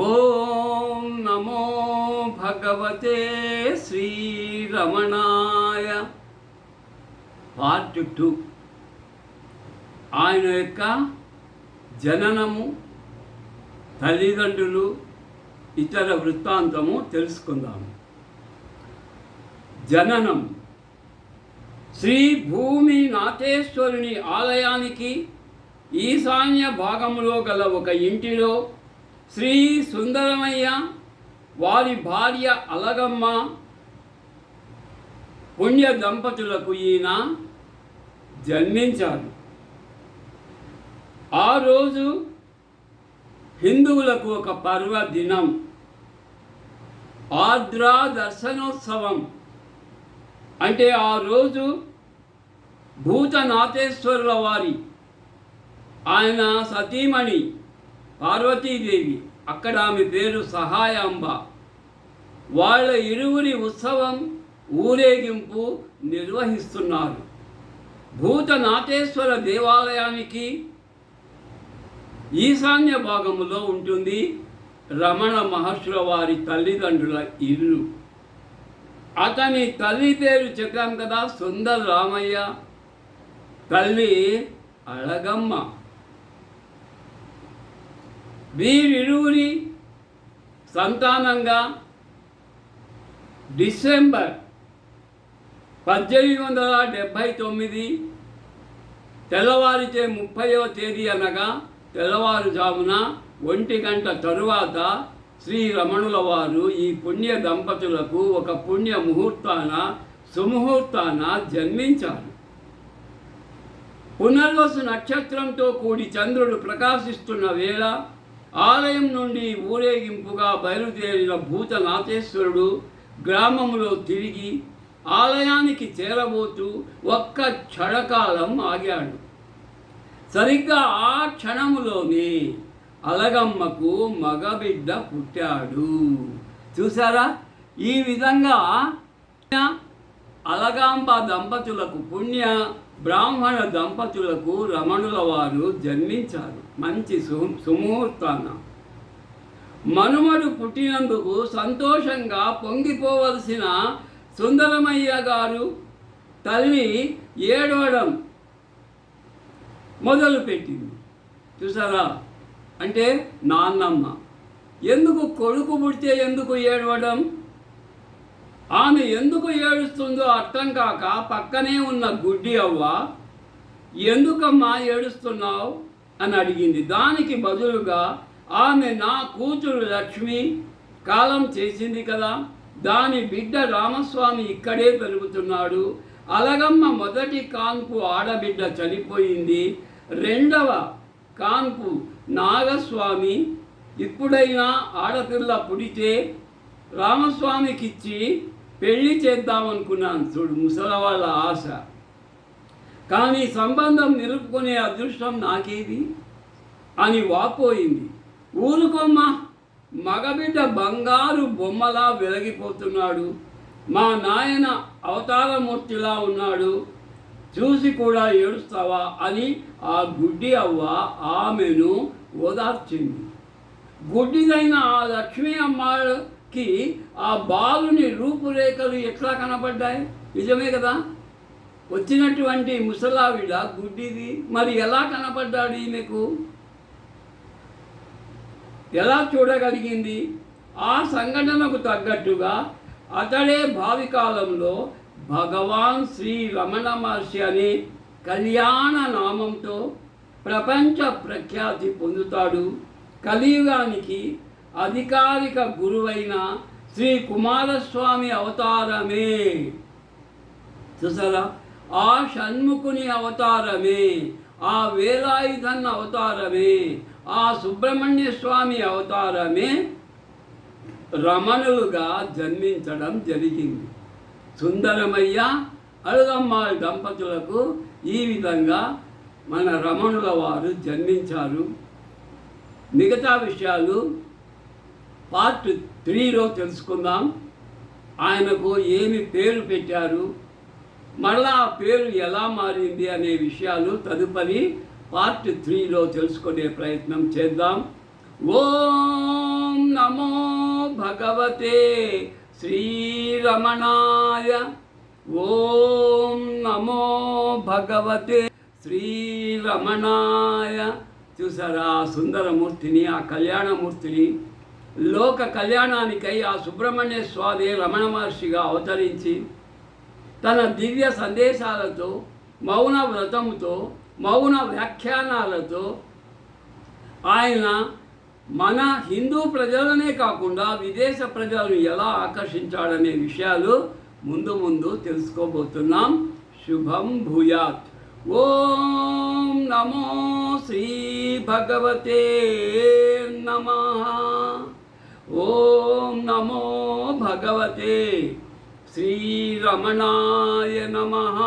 ఓం నమో భగవతే శ్రీరమణాయ part two. ఆయన యొక్క జననము తల్లిదండ్రులు ఇతర వృత్తాంతము తెలుసుకుందాము. జననం. శ్రీ భూమి నాథేశ్వరుని ఆలయానికి ఈశాన్య భాగంలో గల ఒక ఇంటిలో శ్రీ సుందరమయ్య వారి భార్య అలగమ్మ పుణ్య దంపతులకు ఈయన జన్మించారు. ఆ రోజు హిందువులకు ఒక పర్వదినం. ఆద్రా దర్శనోత్సవం. అంటే ఆ రోజు భూతనాథేశ్వరుల వారి ఆయన సతీమణి పార్వతీదేవి అక్కడ ఆమె పేరు సహాయాంబ. వాళ్ళ ఇరువురి ఉత్సవం ఊరేగింపు నిర్వహిస్తున్నారు. భూతనాథేశ్వర దేవాలయానికి ఈశాన్య భాగములో ఉంటుంది రమణ మహర్షుల వారి తల్లిదండ్రుల ఇల్లు. అతని తల్లి పేరు చెప్పాం కదా సుందర రామయ్య తల్లి అళగమ్మ. వీరిరువురి సంతానంగా డిసెంబర్ పద్దెనిమిది వందల డెబ్భై తొమ్మిది తెల్లవారిచే ముప్పైవ తేదీ అనగా తెల్లవారుజామున ఒంటి గంట తరువాత శ్రీ రమణుల వారు ఈ పుణ్య దంపతులకు ఒక పుణ్య ముహూర్తాన సుముహూర్తాన జన్మించారు. పునర్వసు నక్షత్రంతో కూడి చంద్రుడు ప్రకాశిస్తున్న వేళ ఆలయం నుండి ఊరేగింపుగా బయలుదేరిన భూతనాథేశ్వరుడు గ్రామంలో తిరిగి ఆలయానికి చేరబోతూ ఒక్క క్షణకాలం ఆగాడు. సరిగ్గా ఆ క్షణములోనే అలగమ్మకు మగబిడ్డ పుట్టాడు. చూసారా ఈ విధంగా అలగాంబ దంపతులకు పుణ్య బ్రాహ్మణ దంపతులకు రమణుల వారు జన్మించారు. మంచి సుముహూర్తాన. మనుమడు పుట్టినందుకు సంతోషంగా పొంగిపోవలసిన సుందరమయ్య గారు తల్లి ఏడవడం మొదలుపెట్టింది. చూసారా? అంటే నాన్నమ్మ. ఎందుకు కొడుకు పుడితే ఎందుకు ఏడవడం? ఆమె ఎందుకు ఏడుస్తుందో అర్థం కాక పక్కనే ఉన్న గుడ్డి అవ్వ ఎందుకమ్మా ఏడుస్తున్నావు? అని అడిగింది. దానికి బదులుగా ఆమె నా కూతురు లక్ష్మి కాలం చేసింది కదా దాని బిడ్డ రామస్వామి ఇక్కడే పెరుగుతున్నాడు. అలగమ్మ మొదటి కాన్పు ఆడబిడ్డ చనిపోయింది. రెండవ కాన్పు నాగస్వామి. ఇప్పుడైనా ఆడపిల్ల పుడితే రామస్వామికిచ్చి పెళ్ళి చేద్దామనుకున్నాను చూడు ముసల వాళ్ళ ఆశ. కానీ సంబంధం నిలుపుకునే అదృష్టం నాకేది? అని వాపోయింది. ఊరుకోమ్మ మగబిడ్డ బంగారు బొమ్మలా వెలగిపోతున్నాడు. మా నాయన అవతారమూర్తిలా ఉన్నాడు. చూసి కూడా ఏడుస్తావా అని ఆ గుడ్డి అవ్వ ఆమెను ఓదార్చింది. గుడ్డిదైన ఆ లక్ష్మీ కి ఆ బాలుని రూపురేఖలు ఎట్లా కనబడ్డాయి? నిజమే కదా? వచ్చినటువంటి ముసలావిడ గుడ్డిది. మరి ఎలా కనపడ్డాడు ఈమెకు? ఎలా చూడగలిగింది? ఆ సంఘటనకు తగ్గట్టుగా అతడే భావికాలంలో భగవాన్ శ్రీ రమణ మహర్షి అనే కళ్యాణ నామంతో ప్రపంచ ప్రఖ్యాతి పొందుతాడు. కలియుగానికి అధికారిక గురువైన శ్రీ కుమారస్వామి అవతారమే. చూసారా? ఆ షణ్ముఖుని అవతారమే ఆ వేలాయుధన్ అవతారమే ఆ సుబ్రహ్మణ్య స్వామి అవతారమే రమణులుగా జన్మించడం జరిగింది. సుందరమయ్య అడుగమ్మ దంపతులకు ఈ విధంగా మన రమణుల వారు జన్మించారు. మిగతా విషయాలు పార్ట్ త్రీలో తెలుసుకుందాం. ఆయనకు ఏమి పేరు పెట్టారు? మళ్ళా ఆ పేరు ఎలా మారింది అనే విషయాలు తదుపరి పార్ట్ త్రీలో తెలుసుకునే ప్రయత్నం చేద్దాం. ఓం నమో భగవతే శ్రీరమణాయ. ఓం నమో భగవతే శ్రీరమణాయ. చూసారా ఆ సుందరమూర్తిని ఆ కళ్యాణమూర్తిని? లోక కళ్యాణానికై ఆ సుబ్రహ్మణ్య స్వామి రమణ మహర్షిగా అవతరించి తన దివ్య సందేశాలతో మౌన వ్రతముతో మౌన వ్యాఖ్యానాలతో ఆయన మన హిందూ ప్రజలనే కాకుండా విదేశ ప్రజలను ఎలా ఆకర్షించాడనే విషయాలు ముందు ముందు తెలుసుకోబోతున్నాం. శుభం భూయాత్. ఓం నమో శ్రీ భగవతే నమ. ఓం నమో భగవతే శ్రీరమణాయ నమః.